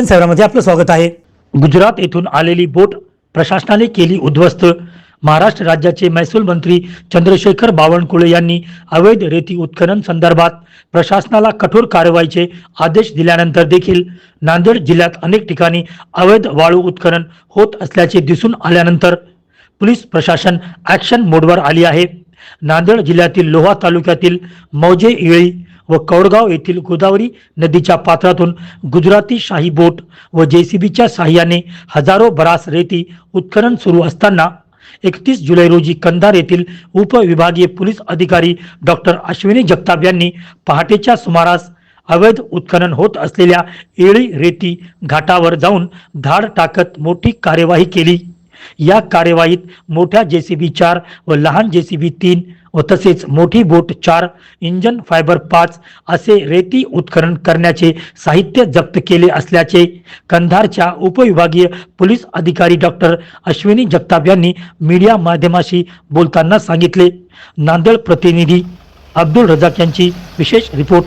दर्शन सैरामध्ये आपलं स्वागत आहे. गुजरात येथून आलेली बोट प्रशासनाने केली उद्ध्वस्त. महाराष्ट्र राज्याचे महसूल मंत्री चंद्रशेखर बावनकुळे यांनी अवैध रेती उत्खनन संदर्भात प्रशासनाला कठोर कारवाईचे आदेश दिल्यानंतर देखील नांदेड जिल्ह्यात अनेक ठिकाणी अवैध वाळू उत्खनन होत असल्याचे दिसून आल्यानंतर पोलीस प्रशासन ॲक्शन मोडवर आली आहे. नांदेड जिल्ह्यातील लोहा तालुक्यातील मौजे इळी व कौडगाव येथील गोदावरी नदीच्या पात्रातून गुजराती शाही बोट व जेसीबीच्या सहाय्याने हजारो बरास रेती उत्खनन सुरू असताना एकतीस जुलै रोजी कंधार येथील उपविभागीय पोलीस अधिकारी डॉक्टर अश्विनी जगताप यांनी पहाटेच्या सुमारास अवैध उत्खनन होत असलेल्या येळी रेती घाटावर जाऊन धाड टाकत मोठी कार्यवाही केली. या कार्यवाहीत मोठ्या जेसीबी चार व लहान जेसीबी तीन व तसेच मोठी बोट चार इंजन फायबर पाच असे रेती उत्खनन करण्याचे साहित्य जप्त केले असल्याचे कंधारच्या उपविभागीय पोलीस अधिकारी डॉक्टर अश्विनी जगताप यांनी मीडिया माध्यमाशी बोलताना सांगितले. नांदेड प्रतिनिधी अब्दुल रजाक यांची विशेष रिपोर्ट.